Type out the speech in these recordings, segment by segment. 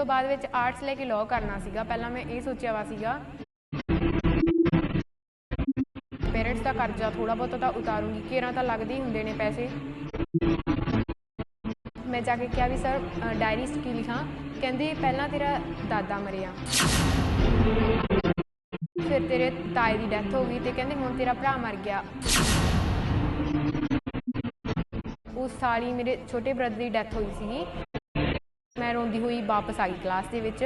ਤੋਂ ਬਾਅਦ ਵਿੱਚ ਆਰਟਸ ਲੈ ਕੇ ਲਾਅ ਕਰਨਾ ਸੀਗਾ। ਪਹਿਲਾਂ ਮੈਂ ਇਹ ਸੋਚਿਆ ਵਾ ਸੀਗਾ। ਪੇਰੈਂਟਸ ਦਾ ਕਰਜ਼ਾ ਥੋੜਾ ਬਹੁਤਾ ਤਾਂ ਉਤਾਰੂੰਗੀ। ਕੇਰਾਂ ਤਾਂ ਲੱਗਦੇ ਹੀ ਹੁੰਦੇ ਨੇ ਪੈਸੇ। ਮੈਂ ਜਾ ਕੇ ਕਿਹਾ ਵੀ ਸਰ ਡਾਇਰੀ 'ਚ ਕੀ ਲਿਖਾਂ? ਕਹਿੰਦੇ, ਪਹਿਲਾਂ ਤੇਰਾ ਦਾਦਾ ਮਰਿਆ। ਫਿਰ ਤੇਰੇ ਤਾਏ ਦੀ ਡੈਥ ਹੋ ਗਈ ਤੇ ਕਹਿੰਦੇ, ਹੁਣ ਤੇਰਾ ਭਰਾ ਮਰ ਗਿਆ। ਉਸ ਸਾਲ ਹੀ ਮੇਰੇ ਛੋਟੇ ਬ੍ਰਦਰ ਦੀ ਡੈਥ ਹੋਈ ਸੀਗੀ। ਮੈਂ ਰੋਂਦੀ ਹੋਈ ਵਾਪਸ ਆ ਗਈ ਕਲਾਸ ਦੇ ਵਿੱਚ।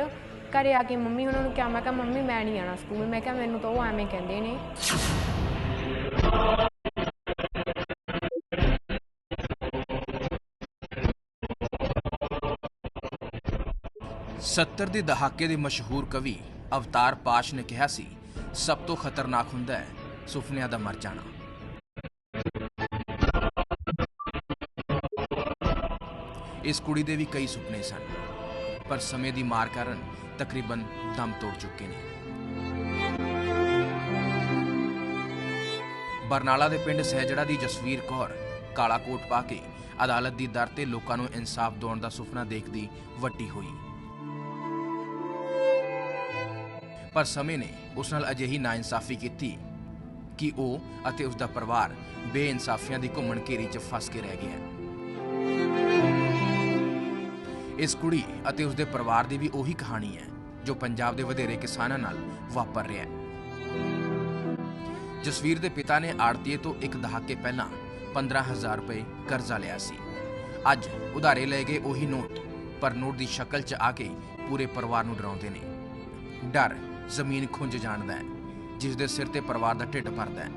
ਘਰੇ ਆ ਕੇ ਮੰਮੀ ਉਹਨਾਂ ਨੂੰ ਕਿਹਾ, ਮੈਂ ਕਿਹਾ, ਮੰਮੀ, ਮੈਂ ਨਹੀਂ ਆਣਾ ਸਕੂਲ ਮੈਂ ਕਿਹਾ, ਮੈਨੂੰ ਤਾਂ ਉਹ ਐਵੇਂ ਕਹਿੰਦੇ ਨੇ। 70 ਦੇ ਦਹਾਕੇ ਦੇ ਮਸ਼ਹੂਰ ਕਵੀ ਅਵਤਾਰ ਪਾਸ਼ ਨੇ ਕਿਹਾ ਸੀ, ਸਭ ਤੋਂ ਖਤਰਨਾਕ ਹੁੰਦਾ ਹੈ ਸੁਪਨਿਆਂ ਦਾ ਮਰ ਜਾਣਾ। ਇਸ ਕੁੜੀ ਦੇ ਵੀ ਕਈ ਸੁਪਨੇ ਸਨ, ਪਰ ਸਮੇਂ ਦੀ ਮਾਰ ਕਾਰਨ ਤਕਰੀਬਨ ਦਮ ਤੋੜ ਚੁੱਕੇ ਨੇ। ਬਰਨਾਲਾ ਦੇ ਪਿੰਡ ਸਹਿਜੜਾ ਦੀ ਜਸਵੀਰ ਕੌਰ ਕਾਲਾ ਕੋਟ ਪਾ ਕੇ ਅਦਾਲਤ ਦੀ ਦਰ ਤੇ ਲੋਕਾਂ ਨੂੰ ਇਨਸਾਫ ਦਿਵਾਉਣ ਦਾ ਸੁਪਨਾ ਦੇਖਦੀ ਵੱਡੀ ਹੋਈ। ਪਰ ਸਮੇਂ ਨੇ ਉਸ ਨਾਲ ਅਜਿਹੀ ਨਾਇਨਸਾਫੀ ਕੀਤੀ ਕਿ ਉਹ ਅਤੇ ਉਸ ਦਾ ਪਰਿਵਾਰ ਬੇਇਨਸਾਫੀਆਂ ਦੀ ਘੁੰਮਣ ਘੇਰੀ 'ਚ ਫਸ ਕੇ ਰਹਿ ਗਿਆ ਇਸ ਕੁੜੀ ਅਤੇ ਉਸ ਦੇ ਪਰਿਵਾਰ ਦੀ ਵੀ ਉਹੀ ਕਹਾਣੀ ਹੈ, ਜੋ ਪੰਜਾਬ ਦੇ ਵਧੇਰੇ ਕਿਸਾਨਾਂ ਨਾਲ ਵਾਪਰ ਰਿਹਾ ਹੈ। ਜਸਵੀਰ ਦੇ ਪਿਤਾ ਨੇ ਆੜਤੀਏ ਤੋਂ ਇੱਕ ਦਹਾਕੇ ਪਹਿਲਾਂ 15000 ਰੁਪਏ ਕਰਜ਼ਾ ਲਿਆ ਸੀ। ਅੱਜ ਉਧਾਰੇ ਲਏ ਗਏ ਉਹੀ ਨੋਟ ਪਰ ਨੋਟ ਦੀ ਸ਼ਕਲ 'ਚ ਆ ਕੇ ਪੂਰੇ ਪਰਿਵਾਰ ਨੂੰ ਡਰਾਉਂਦੇ ਨੇ। ਡਰ ਜ਼ਮੀਨ ਖੁੰਝ ਜਾਣਦਾ ਹੈ, ਜਿਸ ਦੇ ਸਿਰ ਤੇ ਪਰਿਵਾਰ ਦਾ ਢਿੱਡ ਭਰਦਾ ਹੈ।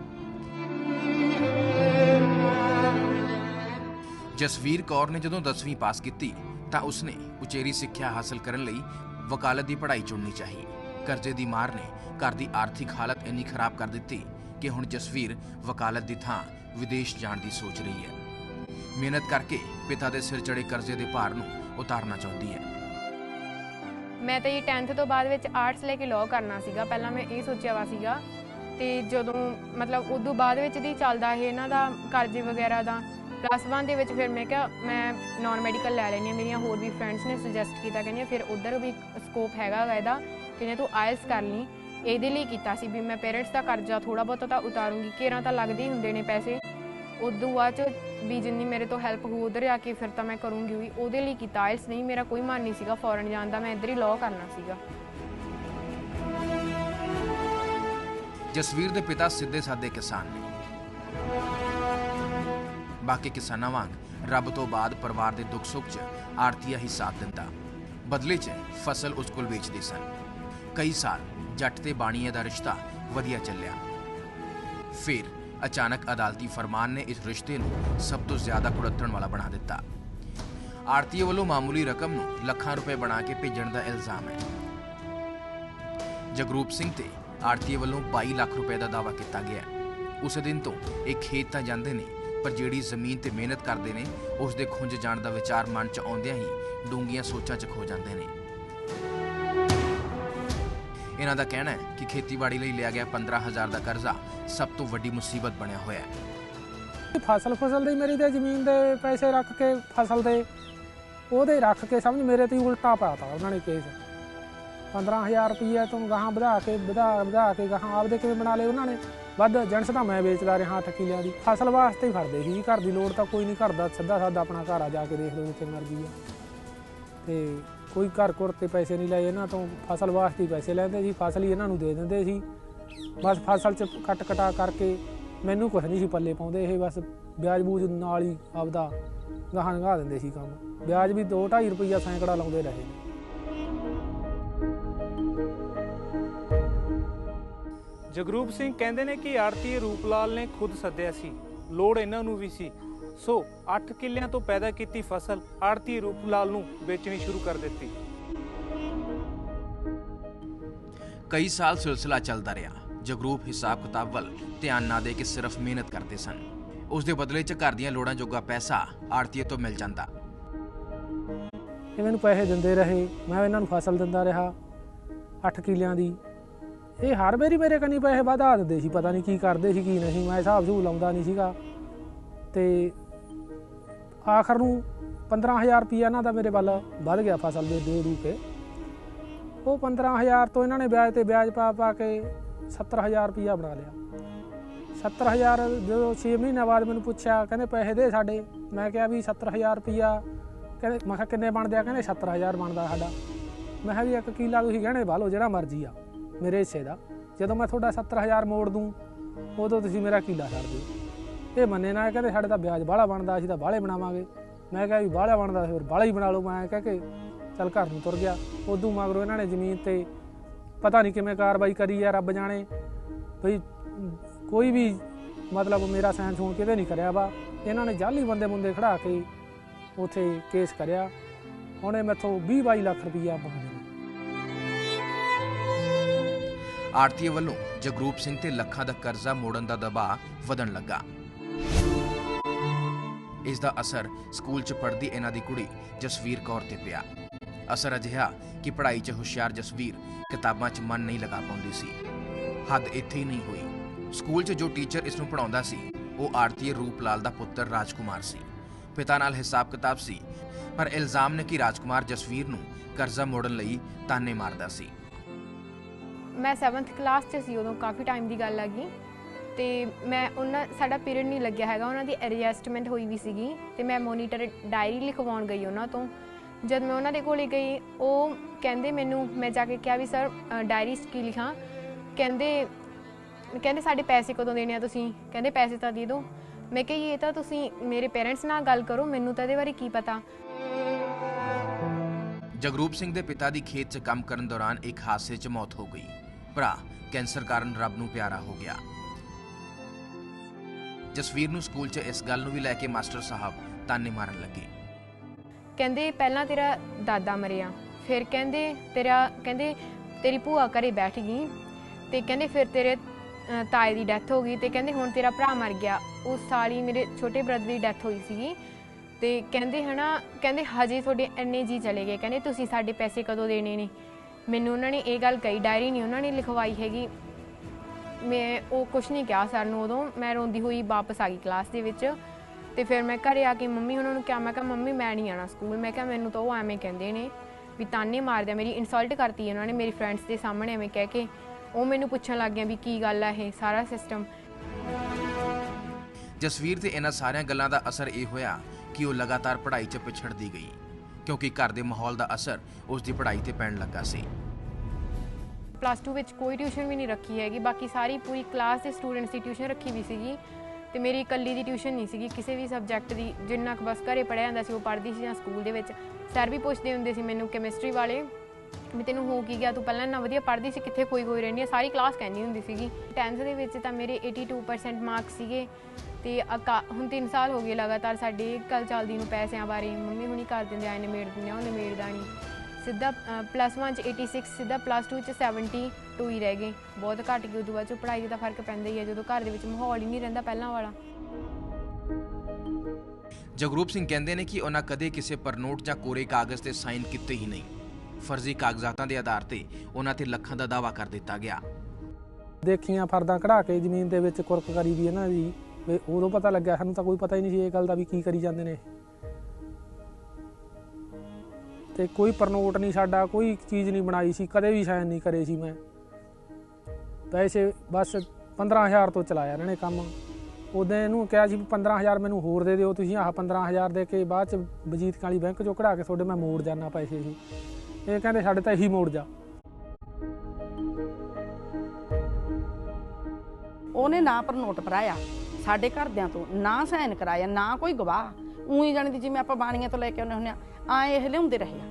ਜਸਵੀਰ ਕੌਰ ਨੇ ਜਦੋਂ 10ਵੀਂ ਪਾਸ ਕੀਤੀ ਤਾਂ ਉਸਨੇ ਉਚੇਰੀ ਸਿੱਖਿਆ ਹਾਸਲ ਕਰਨ ਲਈ ਵਕਾਲਤ ਦੀ ਪੜ੍ਹਾਈ ਚੁਣਨੀ ਚਾਹੀ। ਕਰਜ਼ੇ ਦੀ ਮਾਰ ਨੇ ਘਰ ਦੀ ਆਰਥਿਕ ਹਾਲਤ ਇੰਨੀ ਖਰਾਬ ਕਰ ਦਿੱਤੀ ਕਿ ਹੁਣ ਜਸਵੀਰ ਵਕਾਲਤ ਦੀ ਥਾਂ ਵਿਦੇਸ਼ ਜਾਣ ਦੀ ਸੋਚ ਰਹੀ ਹੈ। ਮਿਹਨਤ ਕਰਕੇ ਪਿਤਾ ਦੇ ਸਿਰ ਚੜੇ ਕਰਜ਼ੇ ਦੇ ਭਾਰ ਨੂੰ ਉਤਾਰਨਾ ਚਾਹੁੰਦੀ ਹੈ। ਮੈਂ ਤਾਂ ਇਹ 10th ਤੋਂ ਬਾਅਦ ਵਿੱਚ ਆਰਟਸ ਲੈ ਕੇ ਲਾਅ ਕਰਨਾ ਸੀਗਾ। ਪਹਿਲਾਂ ਮੈਂ ਇਹ ਸੋਚਿਆ ਵਾ ਸੀਗਾ। ਤੇ ਜਦੋਂ ਮਤਲਬ ਉਦੋਂ ਬਾਅਦ ਵਿੱਚ ਦੀ ਚੱਲਦਾ ਇਹ ਇਹਨਾਂ ਦਾ ਕਰਜ਼ੇ ਵਗੈਰਾ ਦਾ ਪਲੱਸ 1 ਦੇ ਵਿੱਚ ਫਿਰ ਮੈਂ ਕਿਹਾ, ਮੈਂ ਨਾਨ ਮੈਡੀਕਲ ਲੈ ਲੈਣੀ ਆ ਮੇਰੀਆਂ ਹੋਰ ਵੀ ਫਰੈਂਡਸ ਨੇ ਸੁਜੈਸਟ ਕੀਤਾ ਕਹਿੰਦੀਆਂ ਫਿਰ ਉਧਰ ਵੀ ਸਕੋਪ ਹੈਗਾ ਗਾ ਇਹਦਾ, ਕਹਿੰਦੇ ਤੂੰ ਆਇਲਸ ਕਰ ਲਈ। ਇਹਦੇ ਲਈ ਕੀਤਾ ਸੀ ਵੀ ਮੈਂ ਪੇਰੈਂਟਸ ਦਾ ਕਰਜ਼ਾ ਥੋੜਾ ਬਹੁਤਾ ਤਾਂ ਉਤਾਰੂੰਗੀ। ਘੇਰਾਂ ਤਾਂ ਲੱਗਦੇ ਹੀ ਹੁੰਦੇ ਨੇ ਪੈਸੇ। ਉਦੋਂ ਬਾਅਦ ਚ ਵੀ ਜਿੰਨੀ ਮੇਰੇ ਤੋਂ ਹੈਲਪ ਹੋ ਉਧਰ ਆ ਕੇ ਫਿਰ ਤਾਂ ਮੈਂ ਕਰੂੰਗੀ ਵੀ ਉਹਦੇ ਲਈ ਕੀਤਾ ਆਇਲਸ ਨਹੀਂ, ਮੇਰਾ ਕੋਈ ਮਨ ਨਹੀਂ ਸੀਗਾ ਫੋਰਨ ਜਾਣ ਦਾ। ਮੈਂ ਇੱਧਰ ਹੀ ਲਾਅ ਕਰਨਾ ਸੀਗਾ। ਜਸਵੀਰ ਦੇ ਪਿਤਾ ਸਿੱਧੇ ਸਾਦੇ ਕਿਸਾਨ ਨੇ। ਬਾਕੀ ਕਿਸਾਨਾਂ ਵਾਂਗ ਰੱਬ ਤੋਂ ਬਾਅਦ ਪਰਿਵਾਰ ਦੇ ਦੁੱਖ ਸੁੱਖ 'ਚ ਆਰਤੀਆ ਹੀ ਸਾਥ ਦਿੰਦਾ। ਬਦਲੇ 'ਚ ਫਸਲ ਉਸ ਕੋਲ ਵੇਚਦੇ ਸਨ। ਕਈ ਸਾਲ ਜੱਟ ਤੇ ਬਾਣੀਏ ਦਾ ਰਿਸ਼ਤਾ ਵਧੀਆ ਚੱਲਿਆ। ਫਿਰ ਅਚਾਨਕ ਅਦਾਲਤੀ ਫਰਮਾਨ ਨੇ ਇਸ ਰਿਸ਼ਤੇ ਨੂੰ ਸਭ ਤੋਂ ਜ਼ਿਆਦਾ ਕੁੜੱਤਣ ਵਾਲਾ ਬਣਾ ਦਿੱਤਾ। ਆਰਤੀਏ ਵੱਲੋਂ ਮਾਮੂਲੀ ਰਕਮ ਨੂੰ ਲੱਖਾਂ ਰੁਪਏ ਬਣਾ ਕੇ ਭੇਜਣ ਦਾ ਇਲਜ਼ਾਮ ਹੈ। ਜਗਰੂਪ ਸਿੰਘ ਤੇ ਆੜਤੀਏ ਵੱਲੋਂ 22 ਲੱਖ ਰੁਪਏ ਦਾ ਦਾਅਵਾ ਕੀਤਾ ਗਿਆ। ਉਸ ਦਿਨ ਤੋਂ ਇਹ ਖੇਤ ਤਾਂ ਜਾਂਦੇ ਨੇ ਪਰ ਜਿਹੜੀ ਜ਼ਮੀਨ ਤੇ ਮਿਹਨਤ ਕਰਦੇ ਨੇ, ਉਸ ਦੇ ਖੁੰਝ ਜਾਣ ਦਾ ਵਿਚਾਰ ਮਨ 'ਚ ਆਉਂਦਿਆਂ ਹੀ ਡੂੰਗੀਆਂ ਸੋਚਾਂ 'ਚ ਖੋ ਜਾਂਦੇ ਨੇ। ਇਹਨਾਂ ਦਾ ਕਹਿਣਾ ਹੈ ਕਿ ਖੇਤੀਬਾੜੀ ਲਈ ਲਿਆ ਗਿਆ 15000 ਦਾ ਕਰਜ਼ਾ ਸਭ ਤੋਂ ਵੱਡੀ ਮੁਸੀਬਤ ਬਣਿਆ ਹੋਇਆ ਹੈ। ਫਸਲ ਫਸਲ ਦੀ ਮੇਰੀ ਤੇ ਜ਼ਮੀਨ ਦੇ ਪੈਸੇ ਰੱਖ ਕੇ ਫਸਲ ਦੇ, ਉਹਦੇ ਰੱਖ ਕੇ ਸਮਝ ਮੇਰੇ ਤੇ ਹੀ ਉਲਟਾ ਪਾਤਾ ਉਹਨਾਂ ਨੇ ਕੇਸ। 15000 ਰੁਪਏ ਤੋਂ ਗਾਹਾਂ ਵਧਾ ਕੇ, ਵਧਾ ਵਧਾ ਕੇ ਗਾਹਾਂ ਆਪਦੇ ਕਿਵੇਂ ਬਣਾ ਲਏ ਉਹਨਾਂ ਨੇ? ਵੱਧ ਜਣਸ ਤਾਂ ਮੈਂ ਵੇਚਦਾ ਰਿਹਾ ਹੱਥ ਕਿੱਲਿਆਂ ਦੀ। ਫਸਲ ਵਾਸਤੇ ਹੀ ਫੜਦੇ ਸੀ ਜੀ ਘਰ ਦੀ ਲੋੜ ਤਾਂ ਕੋਈ ਨਹੀਂ, ਘਰ ਦਾ ਸਿੱਧਾ ਸਾਦਾ ਆਪਣਾ ਘਰ ਆ ਜਾ ਕੇ ਦੇਖ ਲਓ ਜਿੱਥੇ ਮਰਜ਼ੀ ਆ। ਤੇ ਕੋਈ ਘਰ ਘੁਰ ਤੇ ਪੈਸੇ ਨਹੀਂ ਲਏ ਇਹਨਾਂ ਤੋਂ, ਫਸਲ ਵਾਸਤੇ ਹੀ ਪੈਸੇ ਲੈਂਦੇ ਸੀ, ਫਸਲ ਹੀ ਇਹਨਾਂ ਨੂੰ ਦੇ ਦਿੰਦੇ ਸੀ। ਬਸ ਫਸਲ ਚ ਕੱਟ ਕਟਾ ਕਰਕੇ ਮੈਨੂੰ ਕੁਝ ਨਹੀਂ ਸੀ ਪੱਲੇ ਪਾਉਂਦੇ, ਇਹ ਬਸ ਵਿਆਜ ਬੂਜ ਨਾਲ ਹੀ ਆਪਦਾ ਗਾਹਾਂ ਲੰਘਾ ਦਿੰਦੇ ਸੀ ਕੰਮ। ਵਿਆਜ ਵੀ 2.5 ਰੁਪਈਆ ਸੈਂਕੜਾ ਲਾਉਂਦੇ ਰਹੇ। ਜਗਰੂਪ ਸਿੰਘ ਕਹਿੰਦੇ ਨੇ ਕਿ ਆੜਤੀਏ ਰੂਪਲਾਲ ਨੇ ਖੁਦ ਸੱਦਿਆ ਸੀ। ਲੋੜ ਇਹਨਾਂ ਨੂੰ ਵੀ ਸੀ। ਸੋ 8 ਕਿੱਲਿਆਂ ਤੋਂ ਪੈਦਾ ਕੀਤੀ ਫਸਲ ਆੜਤੀਏ ਰੂਪਲਾਲ ਨੂੰ ਵੇਚਣੀ ਸ਼ੁਰੂ ਕਰ ਦਿੱਤੀ। ਕਈ ਸਾਲ ਸਿਲਸਿਲਾ ਚੱਲਦਾ ਰਿਹਾ। ਜਗਰੂਪ ਹਿਸਾਬ ਕਿਤਾਬ ਵੱਲ ਧਿਆਨ ਨਾ ਦੇ ਕੇ ਸਿਰਫ ਮਿਹਨਤ ਕਰਦੇ ਸਨ। ਉਸ ਦੇ ਬਦਲੇ 'ਚ ਘਰ ਦੀਆਂ ਲੋੜਾਂ ਜੋਗਾ ਪੈਸਾ ਆੜਤੀਏ ਤੋਂ ਮਿਲ ਜਾਂਦਾ। ਇਹ ਮੈਨੂੰ ਪੈਸੇ ਦਿੰਦੇ ਰਹੇ। ਮੈਂ ਇਹਨਾਂ ਨੂੰ ਫਸਲ ਦਿੰਦਾ ਰਿਹਾ। 8 ਕਿੱਲਿਆਂ ਦੀ ਇਹ ਹਰ ਵਾਰੀ ਮੇਰੇ ਕੰਨੀ ਪੈਸੇ ਵਧਾ ਦਿੰਦੇ ਸੀ, ਪਤਾ ਨਹੀਂ ਕੀ ਕਰਦੇ ਸੀ, ਕੀ ਨਹੀਂ। ਮੈਂ ਹਿਸਾਬ ਸੂਬ ਲਾਉਂਦਾ ਨਹੀਂ ਸੀਗਾ। ਤੇ ਆਖਰ ਨੂੰ 15000 ਰੁਪਈਆ ਇਹਨਾਂ ਦਾ ਮੇਰੇ ਵੱਲ ਵੱਧ ਗਿਆ ਫਸਲ ਦੇ ਦੇ ਰੂ ਕੇ ਉਹ 15000 ਤੋਂ ਇਹਨਾਂ ਨੇ ਵਿਆਜ ਤੇ ਵਿਆਜ ਪਾ ਪਾ ਕੇ 70000 ਰੁਪਇਆ ਬਣਾ ਲਿਆ। 70000 ਜਦੋਂ 6 ਮਹੀਨਿਆਂ ਬਾਅਦ ਮੈਨੂੰ ਪੁੱਛਿਆ, ਕਹਿੰਦੇ ਪੈਸੇ ਦੇ ਸਾਡੇ। ਮੈਂ ਕਿਹਾ ਵੀ 70000 ਰੁਪਇਆ ਕਹਿੰਦੇ ਮੈਂ ਕਿਹਾ ਕਿੰਨੇ ਬਣਦੇ ਆ? ਕਹਿੰਦੇ 70000 ਬਣਦਾ ਸਾਡਾ। ਮੈਂ ਕਿਹਾ ਵੀ ਇੱਕ ਕਿਲਾ ਤੁਸੀਂ ਗਹਿਣੇ ਪਾ ਲਓ, ਜਿਹੜਾ ਮਰਜ਼ੀ ਆ। ਮੇਰੇ ਹਿੱਸੇ ਦਾ। ਜਦੋਂ ਮੈਂ ਤੁਹਾਡਾ 70000 ਮੋੜ ਦੂੰ, ਉਦੋਂ ਤੁਸੀਂ ਮੇਰਾ ਕਿੱਲਾ ਛੱਡ ਦਿਓ ਇਹ ਮੰਨੇ ਨਾ ਕਹਿੰਦੇ ਸਾਡੇ ਤਾਂ ਵਿਆਜ ਬਾਹਲਾ ਬਣਦਾ, ਅਸੀਂ ਤਾਂ ਬਾਹਲੇ ਬਣਾਵਾਂਗੇ। ਮੈਂ ਕਿਹਾ ਵੀ ਬਾਹਲਾ ਬਣਦਾ, ਫਿਰ ਬਾਹਲਾ ਹੀ ਬਣਾ ਲਓ। ਮੈਂ ਕਹਿ ਕੇ ਚੱਲ ਘਰ ਨੂੰ ਤੁਰ ਗਿਆ। ਉਦੋਂ ਮਗਰੋਂ ਇਹਨਾਂ ਨੇ ਜ਼ਮੀਨ ਤੇ ਪਤਾ ਨਹੀਂ ਕਿਵੇਂ ਕਾਰਵਾਈ ਕਰੀ ਆ ਰੱਬ ਜਾਣੇ। ਭਈ ਕੋਈ ਵੀ ਮਤਲਬ ਮੇਰਾ ਸਾਈਨ ਸੂਨ ਕਿਤੇ ਨਹੀਂ ਕਰਿਆ ਵਾ। ਇਹਨਾਂ ਨੇ ਜਾਲੀ ਬੰਦੇ ਮੁੰਦੇ ਖੜਾ ਕੇ ਉਥੇ ਕੇਸ ਕਰਿਆ। ਹੁਣ ਇਹ ਮੈਥੋਂ 20 22 ਲੱਖ ਰੁਪਈਆ ਮੰਗਦੇ ਆੜਤੀਏ ਵੱਲੋਂ ਜਗਰੂਪ ਸਿੰਘ ਤੇ ਲੱਖਾਂ ਦਾ ਕਰਜ਼ਾ ਮੋੜਨ ਦਾ ਦਬਾਅ ਵਧਣ ਲੱਗਾ। ਇਸ ਦਾ ਅਸਰ ਸਕੂਲ 'ਚ ਪੜ੍ਹਦੀ ਇਹਨਾਂ ਦੀ ਕੁੜੀ ਜਸਵੀਰ ਕੌਰ ਤੇ ਪਿਆ। ਅਸਰ ਅਜਿਹਾ ਕਿ ਪੜ੍ਹਾਈ 'ਚ ਹੁਸ਼ਿਆਰ ਜਸਵੀਰ ਕਿਤਾਬਾਂ 'ਚ ਮਨ ਨਹੀਂ ਲਗਾ ਪਾਉਂਦੀ ਸੀ। ਹੱਦ ਇੱਥੇ ਹੀ ਨਹੀਂ ਹੋਈ। ਸਕੂਲ 'ਚ ਜੋ ਟੀਚਰ ਇਸ ਨੂੰ ਪੜਾਉਂਦਾ ਸੀ, ਉਹ ਆੜਤੀਏ ਰੂਪਲਾਲ ਦਾ ਪੁੱਤਰ ਰਾਜਕੁਮਾਰ ਸੀ। ਪਿਤਾ ਨਾਲ ਹਿਸਾਬ ਕਿਤਾਬ ਸੀ, ਪਰ ਇਲਜ਼ਾਮ ਨੇ ਕਿ ਰਾਜਕੁਮਾਰ ਜਸਵੀਰ ਨੂੰ ਕਰਜ਼ਾ ਮੋੜਨ ਲਈ ਤਾਨੇ ਮਾਰਦਾ ਸੀ। ਮੈਂ 7th ਕਲਾਸ 'ਚ ਸੀ ਉਦੋਂ, ਕਾਫੀ ਟਾਈਮ ਦੀ ਗੱਲ ਹੈਗੀ ਤੇ ਮੈਂ ਉਹਨਾਂ, ਸਾਡਾ ਪੀਰੀਅਡ ਨਹੀਂ ਲੱਗਿਆ ਹੈਗਾ, ਉਹਨਾਂ ਦੀ ਐਡਜਸਟਮੈਂਟ ਹੋਈ ਵੀ ਸੀਗੀ ਤੇ ਮੈਂ ਮੋਨੀਟਰ ਡਾਇਰੀ ਲਿਖਵਾਉਣ ਗਈ ਉਹਨਾਂ ਤੋਂ। ਜਦ ਮੈਂ ਉਹਨਾਂ ਦੇ ਕੋਲੇ ਗਈ, ਉਹ ਕਹਿੰਦੇ ਮੈਨੂੰ, ਮੈਂ ਜਾ ਕੇ ਕਿਹਾ ਵੀ ਸਰ ਡਾਇਰੀ 'ਚ ਕੀ ਲਿਖਾਂ? ਕਹਿੰਦੇ ਕਹਿੰਦੇ, ਸਾਡੇ ਪੈਸੇ ਕਦੋਂ ਦੇਣੇ ਆ ਤੁਸੀਂ? ਕਹਿੰਦੇ, ਪੈਸੇ ਤਾਂ ਦੇ ਦਿਓ। ਮੈਂ ਕਿਹਾ, ਇਹ ਤਾਂ ਤੁਸੀਂ ਮੇਰੇ ਪੇਰੈਂਟਸ ਨਾਲ ਗੱਲ ਕਰੋ, ਮੈਨੂੰ ਤਾਂ ਇਹਦੇ ਬਾਰੇ ਕੀ ਪਤਾ? ਜਗਰੂਪ ਸਿੰਘ ਦੇ ਪਿਤਾ ਦੀ ਖੇਤ 'ਚ ਕੰਮ ਕਰਨ ਦੌਰਾਨ ਇੱਕ ਹਾਦਸੇ 'ਚ ਮੌਤ ਹੋ ਗਈ। ਭਰਾ, ਕੈਂਸਰ ਕਾਰਨ ਰੱਬ ਨੂੰ ਪਿਆਰਾ ਹੋ ਗਿਆ। ਜਸਵੀਰ ਨੂੰ ਸਕੂਲ 'ਚ ਇਸ ਗੱਲ ਨੂੰ ਵੀ ਲੈ ਕੇ ਮਾਸਟਰ ਸਾਹਿਬ ਤਾਨੇ ਮਾਰਨ ਲੱਗੇ। ਕਹਿੰਦੇ, ਪਹਿਲਾਂ ਤੇਰਾ ਦਾਦਾ ਮਰਿਆ, ਫਿਰ ਕਹਿੰਦੇ, ਤੇਰਾ, ਕਹਿੰਦੇ, ਤੇਰੀ ਭੂਆ ਘਰੇ ਬੈਠ ਗਈ ਤੇ ਕਹਿੰਦੇ ਫਿਰ ਤੇਰੇ ਤਾਏ ਦੀ ਡੈਥ ਹੋ ਗਈ ਤੇ ਕਹਿੰਦੇ ਹੁਣ ਤੇਰਾ ਭਰਾ ਮਰ ਗਿਆ। ਉਸ ਸਾਲ ਹੀ ਮੇਰੇ ਛੋਟੇ ਬ੍ਰਦਰ ਦੀ ਡੈਥ ਹੋਈ ਸੀਗੀ ਤੇ ਕਹਿੰਦੇ ਹਨਾ, ਕਹਿੰਦੇ ਹਜੇ ਤੁਹਾਡੇ ਇੰਨੇ ਜੀ ਚਲੇ ਗਏ। ਕਹਿੰਦੇ, ਤੁਸੀਂ ਸਾਡੇ ਪੈਸੇ ਕਦੋਂ ਦੇਣੇ ਨੇ? ਮੈਨੂੰ ਉਹਨਾਂ ਨੇ ਇਹ ਗੱਲ ਕਹੀ ਡਾਇਰੀ ਨਹੀਂ ਉਹਨਾਂ ਨੇ ਲਿਖਵਾਈ ਹੈਗੀ। ਮੈਂ ਉਹ ਕੁਛ ਨਹੀਂ ਕਿਹਾ ਸਰ ਨੂੰ ਉਦੋਂ। ਮੈਂ ਰੋਂਦੀ ਹੋਈ ਵਾਪਸ ਆ ਗਈ ਕਲਾਸ ਦੇ ਵਿੱਚ। ਤੇ ਫਿਰ ਮੈਂ ਘਰੇ ਆ ਕੇ ਮੰਮੀ ਉਹਨਾਂ ਨੂੰ ਕਿਹਾ, ਮੈਂ ਕਿਹਾ, ਮੰਮੀ, ਮੈਂ ਨਹੀਂ ਆਣਾ ਸਕੂਲ ਮੈਂ ਕਿਹਾ, ਮੈਨੂੰ ਤਾਂ ਉਹ ਐਵੇਂ ਕਹਿੰਦੇ ਨੇ ਵੀ ਤਾਨੇ ਮਾਰਦੇ ਮੇਰੀ ਇਨਸਲਟ ਕਰਤੀ ਉਹਨਾਂ ਨੇ ਮੇਰੀ ਫਰੈਂਡਸ ਦੇ ਸਾਹਮਣੇ ਐਵੇਂ ਕਹਿ ਕੇ। ਉਹ ਮੈਨੂੰ ਪੁੱਛਣ ਲੱਗ ਗਿਆ ਵੀ ਕੀ ਗੱਲ ਆ ਇਹ, ਸਾਰਾ ਸਿਸਟਮ ਜਸਵੀਰ ਤੇ ਇਹਨਾਂ ਸਾਰੀਆਂ ਗੱਲਾਂ ਦਾ ਅਸਰ ਇਹ ਹੋਇਆ ਕਿ ਉਹ ਲਗਾਤਾਰ ਪੜ੍ਹਾਈ 'ਚ ਪਿਛੜਦੀ ਗਈ। ਕਿਉਂਕਿ ਘਰ ਦੇ ਮਾਹੌਲ ਦਾ ਅਸਰ ਉਸ ਦੀ ਪੜ੍ਹਾਈ ਤੇ ਪੈਣ ਲੱਗਾ ਸੀ। ਪਲੱਸ 2 ਵਿੱਚ ਕੋਈ ਟਿਊਸ਼ਨ ਵੀ ਨਹੀਂ ਰੱਖੀ ਹੈਗੀ। ਬਾਕੀ ਸਾਰੀ ਪੂਰੀ ਕਲਾਸ ਦੇ ਸਟੂਡੈਂਟਸ ਦੀ ਟਿਊਸ਼ਨ ਰੱਖੀ ਵੀ ਸੀਗੀ। ਤੇ ਮੇਰੀ ਇਕੱਲੀ ਦੀ ਟਿਊਸ਼ਨ ਨਹੀਂ ਸੀਗੀ। ਕਿਸੇ ਵੀ ਸਬਜੈਕਟ ਦੀ ਜਿੰਨਾ ਕੁ ਬਸ ਘਰੇ ਪੜ੍ਹਿਆ ਜਾਂਦਾ ਸੀ, ਉਹ ਪੜ੍ਹਦੀ ਸੀ ਜਾਂ ਸਕੂਲ ਦੇ ਵਿੱਚ। ਸਰ ਵੀ ਪੁੱਛਦੇ ਹੁੰਦੇ ਸੀ ਮੈਨੂੰ ਕੈਮਿਸਟਰੀ ਵਾਲੇ। ਵੀ ਤੈਨੂੰ ਹੋ ਕੀ ਗਿਆ? ਤੂੰ ਪਹਿਲਾਂ ਇੰਨਾ ਵਧੀਆ ਪੜ੍ਹਦੀ ਸੀ, ਕਿੱਥੇ ਕੋਈ ਕੋਈ ਰਹਿੰਦੀ ਹੈ ਸਾਰੀ ਕਲਾਸ ਕਹਿੰਦੀ ਹੁੰਦੀ ਸੀਗੀ। 10th ਦੇ ਵਿੱਚ ਤਾਂ ਮੇਰੇ 82% ਮਾਰਕਸ ਸੀਗੇ। ਤੇ ਅਕਾ- ਹੁਣ 3 ਸਾਲ ਹੋ ਗਏ ਲਗਾਤਾਰ ਸਾਡੀ ਇਹ ਚੱਲਦੀ ਨੂੰ ਪੈਸਿਆਂ ਬਾਰੇ। ਮੰਮੀ ਹੁਣੀ ਕਰ ਦਿੰਦੇ ਆਏ ਨੇ ਮੇੜ ਦਿੰਦੇ ਆ ਉਹ ਨਿਮੇੜਦਾ ਨਹੀਂ ਸਿੱਧਾ ਪਲੱਸ 1 ਚ 86 ਸਿੱਧਾ ਪਲੱਸ 2 ਚ 72 ਹੀ ਰਹਿ ਗਏ। ਬਹੁਤ ਘੱਟ ਗਏ, ਉਦੋਂ ਬਾਅਦ ਚ ਪੜ੍ਹਾਈ ਦਾ ਫ਼ਰਕ ਪੈਂਦਾ ਹੀ ਹੈ ਜਦੋਂ ਘਰ ਦੇ ਵਿੱਚ ਮਾਹੌਲ ਹੀ ਨਹੀਂ ਰਹਿੰਦਾ ਪਹਿਲਾਂ ਵਾਲਾ। ਜਗਰੂਪ ਸਿੰਘ ਕਹਿੰਦੇ ਨੇ ਕਿ ਉਹਨਾਂ ਕਦੇ ਕਿਸੇ ਪਰ ਨੋਟ ਜਾਂ ਕੋਰੇ ਕਾਗਜ਼ ਤੇ ਸਾਈਨ ਕੀਤੇ ਹੀ ਨਹੀਂ। ਫਰਜ਼ੀ ਕਾਗਜ਼ਾਤਾਂ ਦੇ ਆਧਾਰ ਤੇ ਉਹਨਾਂ ਤੇ ਲੱਖਾਂ ਦਾ ਦਾਅਵਾ ਕਰ ਦਿੱਤਾ ਗਿਆ। ਦੇਖੀਆਂ ਫਰਦਾਂ ਕਢਾ ਕੇ ਜ਼ਮੀਨ ਦੇ ਵਿੱਚ ਕੁਰਕ ਕਰੀ ਦੀ ਇਹਨਾਂ ਦੀ ਵੀ ਉਦੋਂ ਪਤਾ ਲੱਗਿਆ, ਸਾਨੂੰ ਤਾਂ ਕੋਈ ਪਤਾ ਹੀ ਨਹੀਂ ਸੀ ਇਹ ਗੱਲ ਦਾ ਵੀ ਕੀ ਕਰੀ ਜਾਂਦੇ ਨੇ। ਤੇ ਕੋਈ ਪਰਨੋਟ ਨਹੀਂ ਸਾਡਾ, ਕੋਈ ਚੀਜ਼ ਨਹੀਂ ਬਣਾਈ ਸੀ, ਕਦੇ ਵੀ ਸਾਈਨ ਨਹੀਂ ਕਰੇ ਸੀ ਮੈਂ। ਪੈਸੇ ਬਸ 15000 ਤੋਂ ਚਲਾਇਆ ਇਹਨਾਂ ਨੇ ਕੰਮ। ਉਦੋਂ ਇਹਨੂੰ ਕਿਹਾ ਸੀ ਵੀ 15000 ਮੈਨੂੰ ਹੋਰ ਦੇ ਦਿਓ ਤੁਸੀਂ, ਆਹ 15000 ਦੇ ਕੇ ਬਾਅਦ ਚ ਬਜੀਤ ਕਾਲੀ ਬੈਂਕ ਚੋਂ ਕਢਾ ਕੇ ਤੁਹਾਡੇ ਮੈਂ ਮੋੜ ਜਾਣਾ ਪੈਸੇ ਸੀ ਇਹ ਕਹਿੰਦੇ ਸਾਡੇ ਤਾਂ ਇਹੀ ਮੋੜ ਜਾ। ਉਹਨੇ ਨਾ ਪਰ ਨੋਟ ਭਰਾਇਆ ਸਾਡੇ ਘਰਦਿਆਂ ਤੋਂ ਨਾ ਸਾਈਨ ਕਰਾਇਆ ਨਾ ਕੋਈ ਗਵਾਹ। ਉਹੀ ਜਾਣੀ ਦੀ ਜਿਵੇਂ ਆਪਾਂ ਬਾਣੀਆਂ ਤੋਂ ਲੈ ਕੇ ਆਉਂਦੇ ਹੁੰਦੇ ਆ ਆਏ ਇਹ ਲਿਆਉਂਦੇ ਰਹੇ ਆ।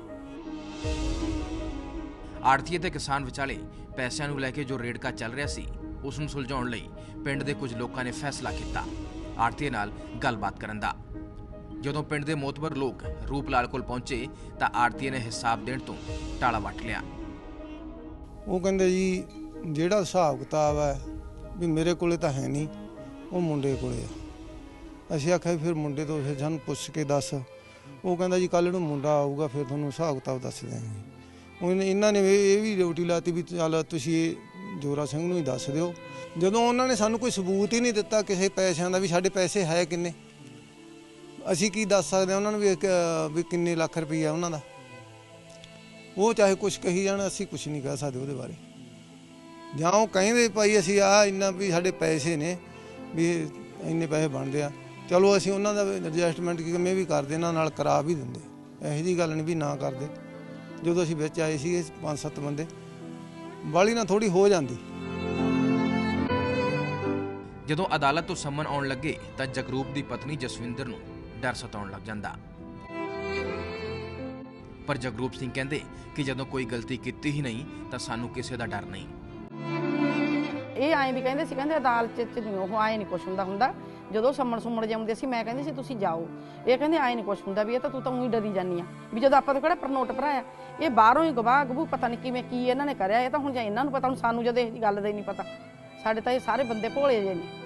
ਆੜਤੀਏ ਤੇ ਕਿਸਾਨ ਵਿਚਾਲੇ ਪੈਸਿਆਂ ਨੂੰ ਲੈ ਕੇ ਜੋ ਰੇੜਕਾ ਚੱਲ ਰਿਹਾ ਸੀ ਉਸ ਨੂੰ ਸੁਲਝਾਉਣ ਲਈ ਪਿੰਡ ਦੇ ਕੁਝ ਲੋਕਾਂ ਨੇ ਫੈਸਲਾ ਕੀਤਾ। ਆੜਤੀਏ ਨਾਲ ਗੱਲਬਾਤ ਕਰਨ ਦਾ। ਜਦੋਂ ਪਿੰਡ ਦੇ ਮੋਤਬਰ ਲੋਕ ਰੂਪਲਾਲ ਕੋਲ ਪਹੁੰਚੇ ਤਾਂ ਆੜਤੀਏ ਨੇ ਹਿਸਾਬ ਦੇਣ ਤੋਂ ਟਾਲਾ ਵੱਟ ਲਿਆ। ਉਹ ਕਹਿੰਦੇ ਜੀ, ਜਿਹੜਾ ਹਿਸਾਬ ਕਿਤਾਬ ਹੈ ਵੀ ਮੇਰੇ ਕੋਲੇ ਤਾਂ ਹੈ ਨਹੀਂ, ਉਹ ਮੁੰਡੇ ਕੋਲੇ ਆ। ਅਸੀਂ ਆਖਿਆ ਵੀ ਫਿਰ ਮੁੰਡੇ ਤੋਂ ਫਿਰ ਸਾਨੂੰ ਪੁੱਛ ਕੇ ਦੱਸ। ਉਹ ਕਹਿੰਦਾ ਜੀ ਕੱਲ ਨੂੰ ਮੁੰਡਾ ਆਊਗਾ, ਫਿਰ ਤੁਹਾਨੂੰ ਹਿਸਾਬ ਕਿਤਾਬ ਦੱਸ ਦਿਆਂਗੇ। ਉਹਨੇ ਇਹਨਾਂ ਨੇ ਇਹ ਇਹ ਵੀ ਡਿਊਟੀ ਲਾਤੀ ਵੀ ਚੱਲ ਤੁਸੀਂ ਇਹ ਜੋਰਾ ਸਿੰਘ ਨੂੰ ਹੀ ਦੱਸ ਦਿਓ। ਜਦੋਂ ਉਹਨਾਂ ਨੇ ਸਾਨੂੰ ਕੋਈ ਸਬੂਤ ਹੀ ਨਹੀਂ ਦਿੱਤਾ ਕਿਸੇ ਪੈਸਿਆਂ ਦਾ ਵੀ ਸਾਡੇ ਪੈਸੇ ਹੈ ਕਿੰਨੇ ਅਸੀਂ ਕੀ ਦੱਸ ਸਕਦੇ ਹਾਂ ਉਹਨਾਂ ਨੂੰ ਵੀ ਇੱਕ, ਵੀ ਕਿੰਨੇ ਲੱਖ ਰੁਪਈਆ ਉਹਨਾਂ ਦਾ। ਉਹ ਚਾਹੇ ਕੁਝ ਕਹੀ ਜਾਣ ਅਸੀਂ ਕੁਝ ਨਹੀਂ ਕਹਿ ਸਕਦੇ ਉਹਦੇ ਬਾਰੇ। ਜਾਂ ਉਹ ਕਹਿੰਦੇ ਭਾਈ ਅਸੀਂ ਆ ਇੰਨਾ ਵੀ ਸਾਡੇ ਪੈਸੇ ਨੇ ਵੀ ਇੰਨੇ ਪੈਸੇ ਬਣਦੇ ਆ। ਚਲੋ ਅਸੀਂ ਉਹਨਾਂ ਦਾ ਐਡਜਸਟਮੈਂਟ ਕਿਵੇਂ ਵੀ ਕਰਦੇ ਇਹਨਾਂ ਨਾਲ ਕਰਾ ਵੀ ਦਿੰਦੇ। ਇਹੋ ਜੀ ਗੱਲ ਨਹੀਂ ਵੀ ਨਾ ਕਰਦੇ। ਜਦੋਂ ਅਸੀਂ ਵਿੱਚ ਆਏ ਸੀਗੇ ਪੰਜ ਸੱਤ ਬੰਦੇ ਵਾਲੀ ਨਾ ਥੋੜੀ ਹੋ ਜਾਂਦੀ। ਜਦੋਂ ਅਦਾਲਤ ਤੋਂ ਸੰਮਨ ਆਉਣ ਲੱਗੇ ਤਾਂ ਜਗਰੂਪ ਦੀ ਪਤਨੀ ਜਸਵਿੰਦਰ ਨੂੰ ਡਰ ਸਤਾਉਣ ਲੱਗ ਜਾਂਦਾ। ਪਰ ਜਗਰੂਪ ਸਿੰਘ ਕਹਿੰਦੇ ਕਿ ਜਦੋਂ ਕੋਈ ਗਲਤੀ ਕੀਤੀ ਹੀ ਨਹੀਂ, ਤਾਂ ਸਾਨੂੰ ਕਿਸੇ ਦਾ ਡਰ ਨਹੀਂ। ਇਹ ਐਂ ਵੀ ਕਹਿੰਦੇ ਸੀ, ਕਹਿੰਦੇ ਅਦਾਲਤ ਚ ਨਹੀਂ, ਉਹ ਐਂ ਨਹੀਂ ਕੁਛ ਹੁੰਦਾ ਹੁੰਦਾ। ਜਦੋਂ ਸੰਮਣ ਸੁਮਣ ਜਾਂਦੇ ਸੀ, ਮੈਂ ਕਹਿੰਦੀ ਸੀ, ਤੁਸੀਂ ਜਾਓ। ਇਹ ਕਹਿੰਦੇ, ਆਏ ਨਹੀਂ ਕੁਛ ਹੁੰਦਾ ਵੀ, ਇਹ ਤਾਂ ਤੂੰ ਤਾਂ ਉਹੀ ਡਰੀ ਜਾਨੀ ਆ। ਵੀ ਜਦੋਂ ਆਪਾਂ ਤਾਂ ਕਿਹੜਾ ਪਰਨੋਟ ਭਰਾਇਆ। ਇਹ ਬਾਹਰੋਂ ਹੀ ਗਵਾਹ ਗਬੂ ਪਤਾ ਨਹੀਂ ਕਿਵੇਂ ਕੀ ਇਹਨਾਂ ਨੇ ਕਰਿਆ। ਇਹ ਤਾਂ ਹੁਣ ਜਾਂ ਇਹਨਾਂ ਨੂੰ ਪਤਾ, ਹੁਣ ਸਾਨੂੰ ਜਦੋਂ ਇਹ ਗੱਲ ਦਾ ਹੀ ਨਹੀਂ ਪਤਾ। ਸਾਡੇ ਤਾਂ ਇਹ ਸਾਰੇ ਬੰਦੇ ਭੋਲੇ ਜੇ ਨੇ।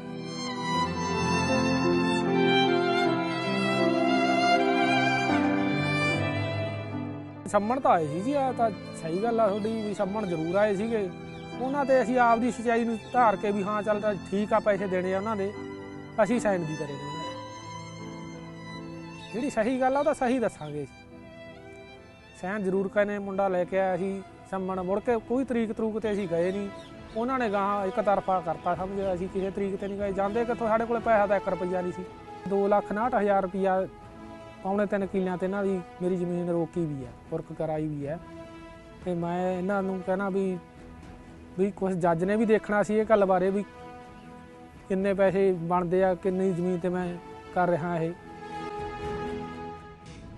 ਸੰਮਣ ਤਾਂ ਆਏ ਸੀ ਜੀ ਆ ਤਾਂ ਸਹੀ ਗੱਲ ਆ ਤੁਹਾਡੀ ਵੀ ਸੰਮਣ ਜ਼ਰੂਰ ਆਏ ਸੀਗੇ। ਉਹਨਾਂ ਤੇ ਅਸੀਂ ਆਪ ਦੀ ਸਚਾਈ ਨੂੰ ਧਾਰ ਕੇ ਵੀ ਹਾਂ, ਚੱਲ ਤਾਂ ਠੀਕ ਆ, ਪੈਸੇ ਦੇਣੇ ਆ ਉਹਨਾਂ ਦੇ ਅਸੀਂ ਸਾਈਨ ਵੀ ਕਰੇ ਨੇ ਉਹਨਾਂ ਦੇ। ਜਿਹੜੀ ਸਹੀ ਗੱਲ ਆ, ਉਹ ਤਾਂ ਸਹੀ ਦੱਸਾਂਗੇ ਸਾਈਨ ਜ਼ਰੂਰ ਕਰਨੇ, ਮੁੰਡਾ ਲੈ ਕੇ ਆਇਆ ਸੀ ਸੰਮਣ ਮੁੜ ਕੇ ਕੋਈ ਤਰੀਕ ਤਰੂਕ ਤੇ ਅਸੀਂ ਗਏ ਨਹੀਂ। ਉਹਨਾਂ ਨੇ ਗਾਹਾਂ ਇੱਕ ਤਰਫਾ ਕਰਤਾ ਸਮਝ ਅਸੀਂ ਕਿਸੇ ਤਰੀਕ ਤੇ ਨਹੀਂ ਗਏ। ਜਾਂਦੇ ਕਿੱਥੋਂ? ਸਾਡੇ ਕੋਲੇ ਪੈਸਾ ਤਾਂ 1 ਰੁਪਈਆ ਨਹੀਂ ਸੀ। 2 ਲੱਖ 69000 ਰੁਪਈਆ ਪੌਣੇ ਤਿੰਨ ਕਿੱਲਿਆਂ ਤੇ ਇਹਨਾਂ ਦੀ ਮੇਰੀ ਜ਼ਮੀਨ ਰੋਕੀ ਵੀ ਹੈ, ਫੁਰਕ ਕਰਾਈ ਵੀ ਹੈ। ਤੇ ਮੈਂ ਇਹਨਾਂ ਨੂੰ ਕਹਿਣਾ ਵੀ ਵੀ ਕੁਝ ਜੱਜ ਨੇ ਵੀ ਦੇਖਣਾ ਸੀ ਇਹ ਗੱਲ ਬਾਰੇ ਵੀ ਕਿੰਨੇ ਪੈਸੇ ਬਣਦੇ ਆ, ਕਿੰਨੀ ਜ਼ਮੀਨ ਤੇ ਮੈਂ ਕਰ ਰਿਹਾ ਇਹ।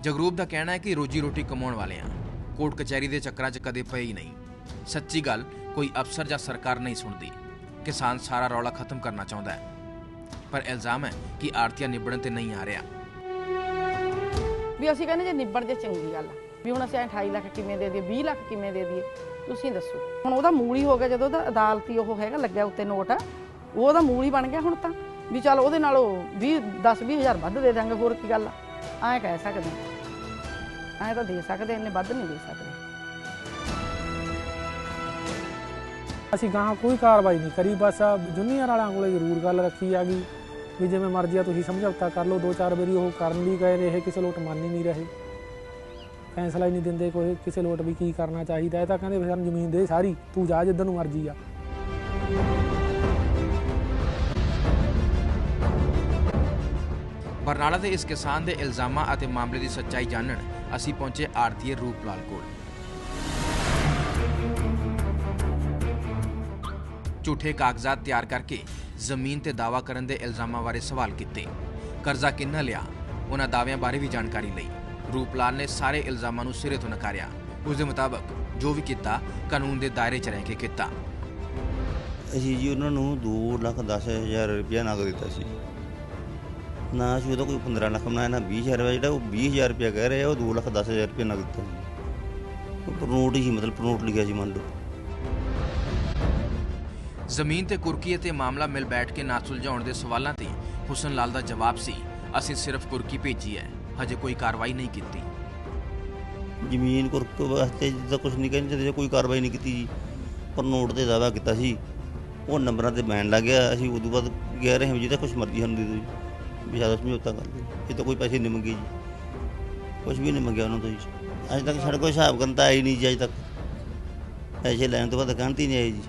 ਜਗਰੂਪ ਦਾ ਕਹਿਣਾ ਹੈ ਕਿ ਰੋਜੀ ਰੋਟੀ ਕਮਾਉਣ ਵਾਲੇ ਆ। ਕੋਰਟ ਕਚਹਿਰੀ ਦੇ ਚੱਕਰਾਂ 'ਚ ਕਦੇ ਪਏ ਹੀ ਨਹੀਂ। ਸੱਚੀ ਗੱਲ, ਕੋਈ ਅਫਸਰ ਜਾਂ ਸਰਕਾਰ ਨਹੀਂ ਸੁਣਦੀ। ਕਿਸਾਨ ਸਾਰਾ ਰੌਲਾ ਖਤਮ ਕਰਨਾ ਚਾਹੁੰਦਾ ਹੈ। ਪਰ ਇਲਜ਼ਾਮ ਹੈ ਕਿ ਆੜਤੀਆ ਨਿਬੜਨ ਤੇ ਨਹੀਂ ਆ ਰਿਹਾ। ਵੀ ਅਸੀਂ ਕਹਿੰਦੇ ਜੇ ਨਿਬੜ ਜੇ ਚੰਗੀ ਗੱਲ ਆ। ਵੀ ਹੁਣ ਅਸੀਂ ਐਂ 28 ਲੱਖ ਕਿਵੇਂ ਦੇ ਦਈਏ 20 ਲੱਖ ਕਿਵੇਂ ਦੇ ਦਈਏ, ਤੁਸੀਂ ਦੱਸੋ। ਹੁਣ ਉਹਦਾ ਮੂਲ ਹੀ ਹੋ ਗਿਆ, ਜਦੋਂ ਉਹਦਾ ਅਦਾਲਤੀ ਉਹ ਹੈਗਾ, ਲੱਗਿਆ ਉੱਤੇ ਨੋਟ, ਉਹ ਉਹਦਾ ਮੂਲ ਹੀ ਬਣ ਗਿਆ ਹੁਣ ਤਾਂ। ਵੀ ਚੱਲ ਉਹਦੇ ਨਾਲ ਉਹ 20 10 20 ਹਜ਼ਾਰ ਵੱਧ ਦੇ ਦਾਂਗੇ ਹੋਰ ਕੀ ਗੱਲ ਆ। ਐਂ ਕਹਿ ਸਕਦੇ ਹਾਂ। ਐਂ ਤਾਂ ਦੇ ਸਕਦੇ, ਇੰਨੇ ਵੱਧ ਨਹੀਂ ਦੇ ਸਕਦੇ। ਅਸੀਂ ਗਾਹਾਂ ਕੋਈ ਕਾਰਵਾਈ ਨਹੀਂ ਕਰੀ, ਬਸ ਜੂਨੀਅਰ ਵਾਲਿਆਂ ਕੋਲੇ ਜ਼ਰੂਰ ਗੱਲ ਰੱਖੀ ਆ ਗਈ। ਵੀ ਜਿਵੇਂ ਮਰਜ਼ੀ ਆ, ਤੁਸੀਂ ਸਮਝੌਤਾ ਕਰ ਲਓ ਦੋ ਚਾਰ ਵਾਰੀ ਉਹ ਕਰਨ ਵੀ ਗਏ ਰਹੇ ਕਿਸੇ ਲੋਟ ਮੰਨ ਹੀ ਨਹੀਂ ਰਹੇ। ਫੈਸਲਾ ਹੀ ਨਹੀਂ ਦਿੰਦੇ ਕੋਈ, ਕਿਸੇ ਲੋਟ ਵੀ ਕੀ ਕਰਨਾ ਚਾਹੀਦਾ। ਇਹ ਤਾਂ ਕਹਿੰਦੇ ਵੀ ਸਾਨੂੰ ਜ਼ਮੀਨ ਦੇ ਸਾਰੀ, ਤੂੰ ਜਾ ਜਿੱਧਰ ਨੂੰ ਮਰਜ਼ੀ ਆ। ਬਰਨਾਲਾ ਦੇ ਇਸ ਕਿਸਾਨ ਦੇ ਇਲਜ਼ਾਮਾਂ ਅਤੇ ਮਾਮਲੇ ਦੀ ਸੱਚਾਈ ਜਾਣਨ, ਅਸੀਂ ਪਹੁੰਚੇ ਆੜਤੀਏ ਰੂਪਲਾਲ ਕੋਲ। ਝੂਠੇ ਕਾਗਜ਼ਾਤ ਤਿਆਰ ਕਰਕੇ ਜ਼ਮੀਨ ਤੇ ਦਾਵਾ ਕਰਨ ਦੇ ਇਲਜ਼ਾਮਾਂ ਬਾਰੇ ਸਵਾਲ ਕੀਤੇ। ਕਰਜ਼ਾ ਕਿੰਨਾ ਲਿਆ? ਉਹਨਾਂ ਦਾਅਵਿਆਂ ਬਾਰੇ ਵੀ ਜਾਣਕਾਰੀ ਲਈ। ਰੂਪਲਾਲ ਨੇ ਸਾਰੇ ਇਲਜ਼ਾਮਾਂ ਨੂੰ ਸਿਰੇ ਤੋਂ ਨਕਾਰਿਆ। ਉਸ ਦੇ ਮੁਤਾਬਕ ਜੋ ਵੀ ਕੀਤਾ, ਕਾਨੂੰਨ ਦੇ ਦਾਇਰੇ 'ਚ ਰਹਿ ਕੇ ਕੀਤਾ। ਅਸੀਂ ਜੀ ਉਹਨਾਂ ਨੂੰ ਦੋ ਲੱਖ ਦਸ ਹਜ਼ਾਰ ਰੁਪਇਆ ਨਗਦ ਦਿੱਤਾ ਸੀ। ਨਾ ਅਸੀਂ ਉਹਦਾ ਕੋਈ 15 ਲੱਖ ਬਣਾਇਆ, ਨਾ 20000 ਰੁਪਇਆ। ਜਿਹੜਾ ਉਹ 20000 ਰੁਪਇਆ ਕਹਿ ਰਹੇ ਆ ਉਹ 2 ਲੱਖ ਦਸ ਹਜ਼ਾਰ ਰੁਪਇਆ ਨਗਦ ਦਿੱਤਾ ਸੀ। ਉਹ ਹੀ ਮਤਲਬ ਪ੍ਰਨੋਟ ਲਿਖਿਆ ਸੀ, ਮੰਨ ਲਓ। ਜ਼ਮੀਨ ਤੇ ਕੁਰਕੀ ਅਤੇ ਮਾਮਲਾ ਮਿਲ ਬੈਠ ਕੇ ਨਾ ਸੁਲਝਾਉਣ ਦੇ ਸਵਾਲਾਂ ਤੇ ਹੁਸਨ ਲਾਲ ਦਾ ਜਵਾਬ ਸੀ, ਅਸੀਂ ਸਿਰਫ ਕੁਰਕੀ ਭੇਜੀ ਹੈ, ਹਜੇ ਕੋਈ ਕਾਰਵਾਈ ਨਹੀਂ ਕੀਤੀ। ਜ਼ਮੀਨ ਕੁਰਕ ਵਾਸਤੇ ਜਿੱਦਾਂ ਕੁਝ ਨਹੀਂ ਕਹਿੰਦੇ ਤੇ ਕੋਈ ਕਾਰਵਾਈ ਨਹੀਂ ਕੀਤੀ ਜੀ। ਪਰ ਨੋਟ ਤੇ ਦਾਅਵਾ ਕੀਤਾ ਸੀ। ਉਹ ਨੰਬਰਾਂ ਤੇ ਬੈਨ ਲੱਗ ਗਿਆ। ਅਸੀਂ ਉਦੋਂ ਬਾਅਦ ਕਹਿ ਰਹੇ ਹਾਂ ਜੀ ਤਾਂ ਕੁਝ ਮਰਜ਼ੀ ਸਾਨੂੰ ਦੇ ਦਿਓ ਜੀ। ਵੀ ਜ਼ਿਆਦਾ ਸਮਝੌਤਾ ਕਰ ਦਿਓ। ਇਹ ਤਾਂ ਕੋਈ ਪੈਸੇ ਨਹੀਂ ਮੰਗੇ ਜੀ। ਕੁਝ ਵੀ ਨਹੀਂ ਮੰਗਿਆ ਉਹਨਾਂ ਤੋਂ ਜੀ। ਅੱਜ ਤੱਕ ਸਾਡੇ ਕੋਲ ਹਿਸਾਬ ਕਰਨ ਤਾਂ ਆਈ ਨਹੀਂ ਜੀ, ਅੱਜ ਤੱਕ। ਪੈਸੇ ਲੈਣ ਤੋਂ ਬਾਅਦ ਗਣਤੀ ਨਹੀਂ ਆਈ ਜੀ।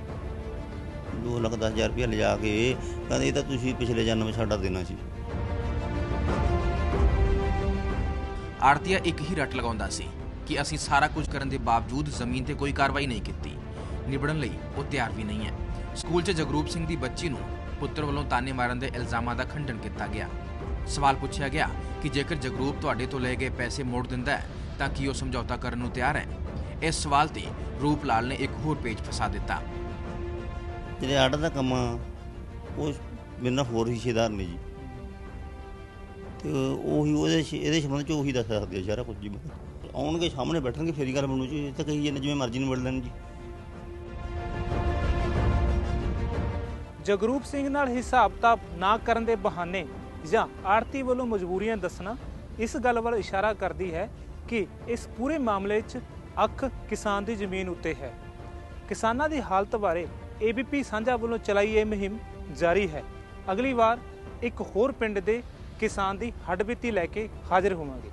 ਦੋ ਲੱਖ ਦਸ ਹਜ਼ਾਰ ਰੁਪਇਆ ਲਿਜਾ ਕੇ ਕਹਿੰਦੇ ਇਹ ਤਾਂ ਤੁਸੀਂ ਪਿਛਲੇ ਜਨਮ ਸਾਡਾ ਦੇਣਾ ਸੀ। ਆੜਤੀਆ ਇੱਕ ਹੀ ਰੱਟ ਲਗਾਉਂਦਾ ਸੀ ਕਿ ਅਸੀਂ ਸਾਰਾ ਕੁਝ ਕਰਨ ਦੇ ਬਾਵਜੂਦ ਜ਼ਮੀਨ ਤੇ ਕੋਈ ਕਾਰਵਾਈ ਨਹੀਂ ਕੀਤੀ। ਨਿਬੜਨ ਲਈ ਉਹ ਤਿਆਰ ਵੀ ਨਹੀਂ ਹੈ। ਸਕੂਲ 'ਚ ਜਗਰੂਪ ਸਿੰਘ ਦੀ ਬੱਚੀ ਨੂੰ ਪੁੱਤਰ ਵੱਲੋਂ ਤਾਨੇ ਮਾਰਨ ਦੇ ਇਲਜ਼ਾਮਾਂ ਦਾ ਖੰਡਨ ਕੀਤਾ ਗਿਆ। ਸਵਾਲ ਪੁੱਛਿਆ ਗਿਆ ਕਿ ਜੇਕਰ ਜਗਰੂਪ ਤੁਹਾਡੇ ਤੋਂ ਲਏ ਗਏ ਪੈਸੇ ਮੋੜ ਦਿੰਦਾ ਹੈ, ਤਾਂ ਕੀ ਉਹ ਸਮਝੌਤਾ ਕਰਨ ਨੂੰ ਤਿਆਰ ਹੈ? ਇਸ ਸਵਾਲ ਤੇ ਰੂਪ ਲਾਲ ਨੇ ਇੱਕ ਹੋਰ ਪੇਜ ਫਸਾ ਦਿੱਤਾ। ਜਿਹੜੇ ਆਰਟ ਦਾ ਕੰਮ ਆ, ਉਹ ਮੇਰੇ ਨਾਲ ਹੋਰ ਹਿੱਸੇਦਾਰ ਨੇ ਜੀ। ਤੇ ਉਹੀ ਉਹਦੇ ਸ਼- ਇਹਦੇ ਸੰਬੰਧ ਚ ਉਹੀ ਦੱਸ ਸਕਦੇ ਆ ਸਾਰਾ ਕੁਝ ਜੀ। ਆਉਣਗੇ, ਸਾਹਮਣੇ ਬੈਠਣਗੇ, ਫੇਰੀ ਗੱਲ ਬਣੂ ਜੀ ਇਹ ਤਾਂ ਕਹੀ ਜਾਂਦੇ ਜਿਵੇਂ ਮਰਜ਼ੀ ਨੂੰ ਲੈਣ ਜੀ। ਜਗਰੂਪ ਸਿੰਘ ਨਾਲ ਹਿਸਾਬ ਕਿਤਾਬ ਨਾ ਕਰਨ ਦੇ ਬਹਾਨੇ ਜਾਂ ਆੜਤੀ ਵੱਲੋਂ ਮਜਬੂਰੀਆਂ ਦੱਸਣਾ ਇਸ ਗੱਲ ਵੱਲ ਇਸ਼ਾਰਾ ਕਰਦੀ ਹੈ ਕਿ ਇਸ ਪੂਰੇ ਮਾਮਲੇ 'ਚ ਅੱਖ ਕਿਸਾਨ ਦੀ ਜ਼ਮੀਨ ਉੱਤੇ ਹੈ। ਕਿਸਾਨਾਂ ਦੀ ਹਾਲਤ ਬਾਰੇ ਏਬੀਪੀ ਸਾਂਝਾ ਵੱਲੋਂ ਚਲਾਈ ਇਹ ਮੁਹਿੰਮ ਜਾਰੀ ਹੈ। ਅਗਲੀ ਵਾਰ ਇੱਕ ਹੋਰ ਪਿੰਡ ਦੇ ਕਿਸਾਨ ਦੀ ਹੱਡਬੀਤੀ ਲੈ ਕੇ ਹਾਜ਼ਰ ਹੋਵਾਂਗੇ।